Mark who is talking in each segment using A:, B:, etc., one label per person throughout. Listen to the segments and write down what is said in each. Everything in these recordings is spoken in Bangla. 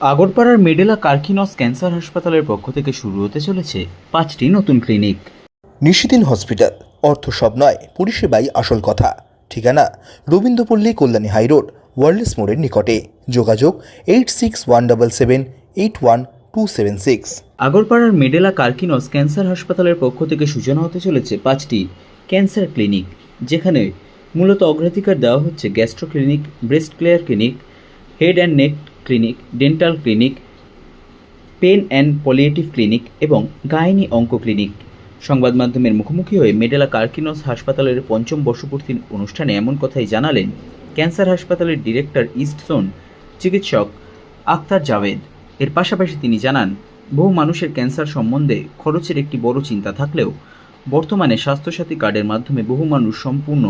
A: আগরপাড়ার মেডেলা কার্কিনস ক্যান্সার হাসপাতালের পক্ষ থেকে শুরু হতে চলেছে পাঁচটি নতুন ক্লিনিক।
B: নিশিদিন হসপিটাল অর্থ সব নয় পরিষেবাই আসল কথা। ঠিকানা রবীন্দ্রপল্লী কল্যাণী হাইরোড ওয়ার্ল্ডস মোড়ের নিকটে। যোগাযোগ eight six one double seven eight one two seven six.
A: আগরপাড়ার মেডেলা কার্কিনস ক্যান্সার হাসপাতালের পক্ষ থেকে সূচনা হতে চলেছে পাঁচটি ক্যান্সার ক্লিনিক যেখানে মূলত অগ্রাধিকার দেওয়া হচ্ছে gastro clinic breast care clinic head and neck clinic, dental clinic, pain and palliative clinic এবং গাইনি অঙ্ক ক্লিনিক। সংবাদ মাধ্যমের মুখোমুখি হয়ে মেডেলা কার্কিনস হাসপাতালের পঞ্চম বর্ষপূর্তির অনুষ্ঠানে এমন কথাই জানালেন ক্যান্সার হাসপাতালের ডিরেক্টর ইস্ট জোন চিকিৎসক আক্তার জাভেদ। এর পাশাপাশি তিনি জানান, বহু মানুষের ক্যান্সার সম্বন্ধে খরচের একটি বড় চিন্তা থাকলেও বর্তমানে স্বাস্থ্যসাথী কার্ডের মাধ্যমে বহু মানুষ সম্পূর্ণ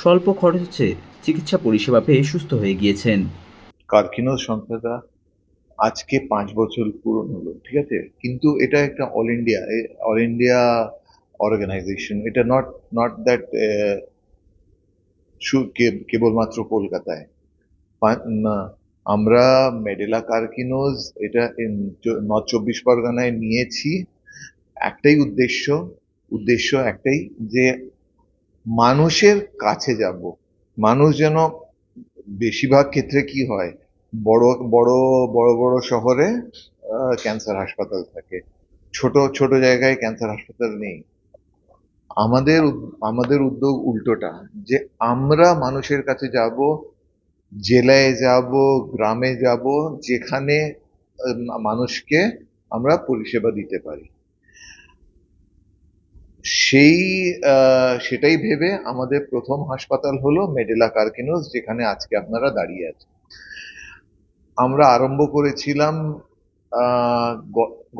A: স্বল্প খরচে চিকিৎসা পরিষেবা পেয়ে সুস্থ হয়ে গিয়েছেন।
C: কার্কিনোর সংখ্যাটা আজকে পাঁচ বছর পূরণ হলো ঠিক আছে? কিন্তু এটা একটা all India all India organisation এটা নট নট দ্যাট কেবলমাত্র কলকাতায়। না, আমরা মেডেলা কার্কিনোজ এটা নর্থ চব্বিশ পরগনায় নিয়েছি। একটাই উদ্দেশ্য উদ্দেশ্য একটাই যে মানুষের কাছে যাব। মানুষ যেন বেশিরভাগ ক্ষেত্রে কি হয় বড় বড় বড় বড় শহরে ক্যান্সার হাসপাতাল থাকে। ছোট ছোট জায়গায় ক্যান্সার হাসপাতাল নেই। আমাদের আমাদের উদ্যোগ উল্টোটা, যে আমরা মানুষের কাছে যাব, জেলায় যাব, গ্রামে যাব, যেখানে মানুষকে আমরা পরিষেবা দিতে পারি। সেই সেটাই ভেবে আমাদের প্রথম হাসপাতাল হলো মেডেলা কার্কিনোস, যেখানে আজকে আপনারা দাঁড়িয়ে আছেন। আমরা আরম্ভ করেছিলাম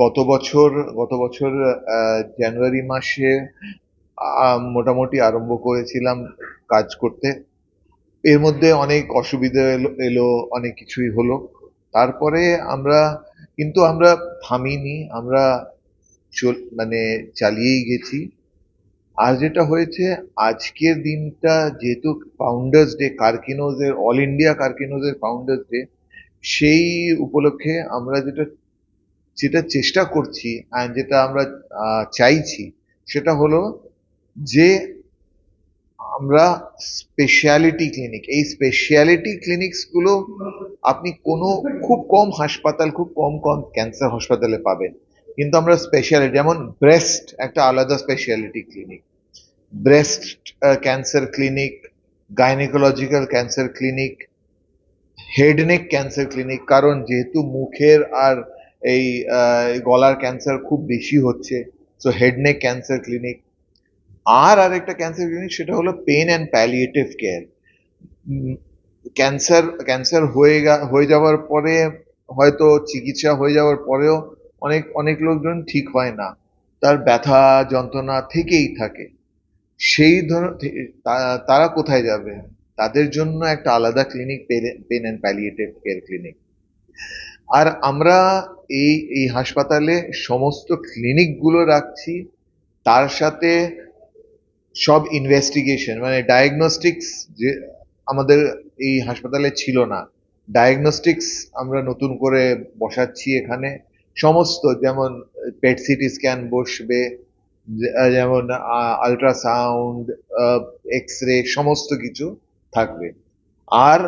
C: গত বছর গত বছর জানুয়ারি মাসে মোটামুটি আরম্ভ করেছিলাম কাজ করতে। এর মধ্যে অনেক অসুবিধা এলো অনেক কিছুই হলো। তারপরে আমরা, কিন্তু আমরা থামিনি, আমরা চল মানে চালিয়েই গেছি। আর যেটা হয়েছে, আজকের দিনটা যেহেতু ফাউন্ডার্স ডে কার্কিনোজের অল ইন্ডিয়া কার্কিনোজের ফাউন্ডার্স ডে সেই উপলক্ষে আমরা যেটা যেটা চেষ্টা করছি আর যেটা আমরা চাইছি, সেটা হলো যে আমরা স্পেশালিটি ক্লিনিক এই স্পেশালিটি ক্লিনিক্সগুলো আপনি কোনো খুব কম হাসপাতাল, খুব কম কম ক্যান্সার হাসপাতালে পাবেন। কিন্তু আমরা স্পেশালিটি যেমন ব্রেস্ট একটা আলাদা speciality clinic breast cancer clinic gynaecological cancer clinic head neck cancer clinic কারণ যেহেতু মুখের আর এই গলার ক্যান্সার খুব বেশি হচ্ছে so head neck cancer clinic আর আরেকটা ক্যান্সার ক্লিনিক সেটা হলো pain and palliative care cancer cancer হয়ে হয়ে যাওয়ার পরে, হয়তো চিকিৎসা হয়ে যাওয়ার পরেও অনেক অনেক লোকজন ঠিক হয় না। তার ব্যথা যন্ত্রণা থেকেই থাকে। সেই ধর তারা কোথায় যাবে? তাদের জন্য একটা আলাদা clinic pain and palliative care clinic আর আমরা এই এই হাসপাতালে সমস্ত ক্লিনিকগুলো রাখছি, তার সাথে সব ইনভেস্টিগেশন মানে ডায়াগনস্টিক্স যে আমাদের এই হাসপাতালে ছিল না ডায়াগনস্টিক্স আমরা নতুন করে বসাচ্ছি এখানে। সমস্ত যেমন পেট সিটি স্ক্যান বসবে যেমন আল্ট্রাসাউন্ড এক্স রে সমস্ত কিছু। থাকবে। আর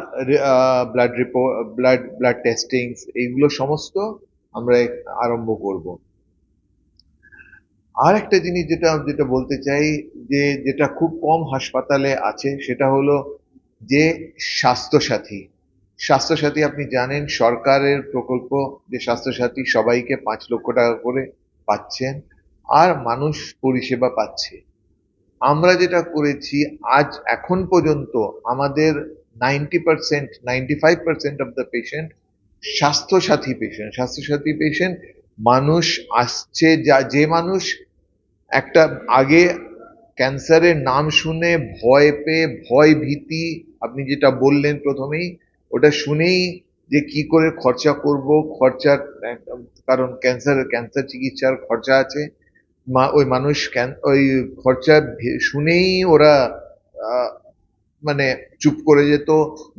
C: blood report blood blood testing এইগুলো সমস্ত আমরা আরম্ভ করব। আর একটা জিনিস যেটা যেটা বলতে চাই যে, যেটা খুব কম হাসপাতালে আছে, সেটা হলো যে স্বাস্থ্যসাথী। স্বাস্থ্যসাথী আপনি জানেন, সরকারের প্রকল্প যে স্বাস্থ্যসাথী সবাইকে পাঁচ লক্ষ টাকা করে পাচ্ছেন, আর মানুষ পরিষেবা পাচ্ছে। আমরা যেটা করেছি, আজ, এখন পর্যন্ত আমাদের ninety percent, ninety five percent of the patient Swasthyasathi patient Swasthyasathi patient মানুষ আসছে যা, যে মানুষ একটা আগে ক্যান্সারের নাম শুনে ভয় পেয়ে, ভয় ভীতি, আপনি যেটা বললেন প্রথমেই, ওটা শুনেই যে কি করে খরচা করব, খরচার, কারণ ক্যান্সার ক্যান্সার চিকিৎসার খরচা আছে। মা, ওই মানুষ ক্যান- ওই খরচা শুনেই ওরা মানে চুপ করে যেত,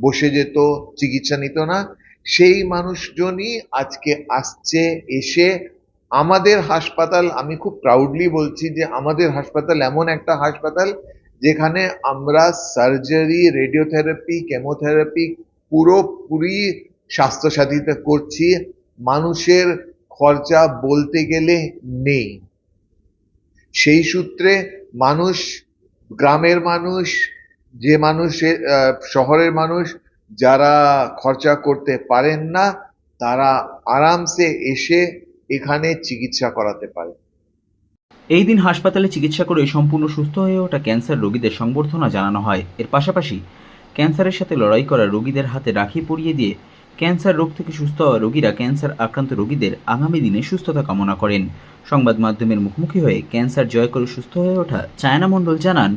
C: বসে যেত, চিকিৎসা নিত না। সেই মানুষজনই আজকে আসছে, এসে আমাদের হাসপাতাল, আমি খুব প্রাউডলি বলছি যে আমাদের হাসপাতাল এমন একটা হাসপাতাল যেখানে আমরা সার্জারি রেডিওথেরাপি কেমোথেরাপি পুরোপুরি স্বাস্থ্যসাথীতে করছি। মানুষের খরচা বলতে গেলে নেই। সেই সূত্রে মানুষ, গ্রামের মানুষ, যে মানুষের শহরের মানুষ, যারা খরচা করতে পারেন না, তারা আরামসে এসে এখানে চিকিৎসা করাতে পারে।
A: এই দিন হাসপাতালে চিকিৎসা করে সম্পূর্ণ সুস্থ হয়ে ওঠা ক্যান্সার রোগীদের সংবর্ধনা জানানো হয়। এর পাশাপাশি ক্যান্সারের সাথে লড়াই করা রোগীদের হাতে রাখি পরিয়ে দিয়ে ক্যান্সার রোগ থেকে সুস্থ হওয়া রোগীরা ক্যান্সার আক্রান্ত রোগীদের আগামী দিনে সুস্থতা কামনা করেন। সংবাদ মাধ্যমের মুখোমুখি হয়ে ক্যান্সার জয় করে সুস্থ হয়ে ওঠা চায়না মণ্ডল জানান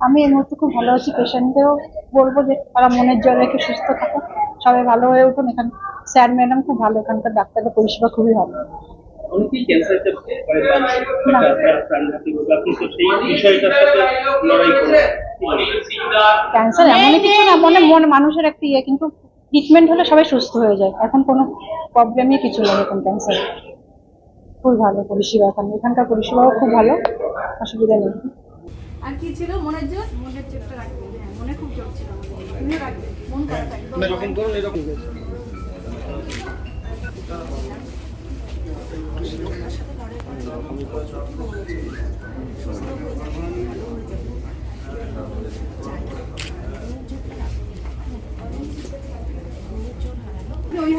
D: আমি এই মুহূর্তে খুব ভালো আছি পেশেন্টদেরও বলব যে তারা মনের জল রেখে সুস্থ থাকে সবাই ভালো হয়ে উঠুন। এখানে স্যার ম্যাডাম খুব ভালো এখানকার ডাক্তারের পরিষেবা খুবই ভালো।
E: অনেকেই ক্যান্সারটা সেই বিষয়টার সাথে লড়াই
D: ক্যান্সার এমন কিছু না মনে মন মানুষের একটা ইয়ে কিন্তু ট্রিটমেন্ট হলে সবাই সুস্থ হয়ে যায়। এখন কোনো প্রবলেমই কিছু নেই এখন ক্যান্সার খুব ভালো পরিষেবা এখানে। এখানকার পরিষেবাও খুব ভালো। অসুবিধা নেই।
F: আর কি ছিল? মনের জোর? মনের জোরটা রাখবেন হ্যাঁ মনে খুব জোর ছিল তুমিও রাখবেন মন করা থাকবে।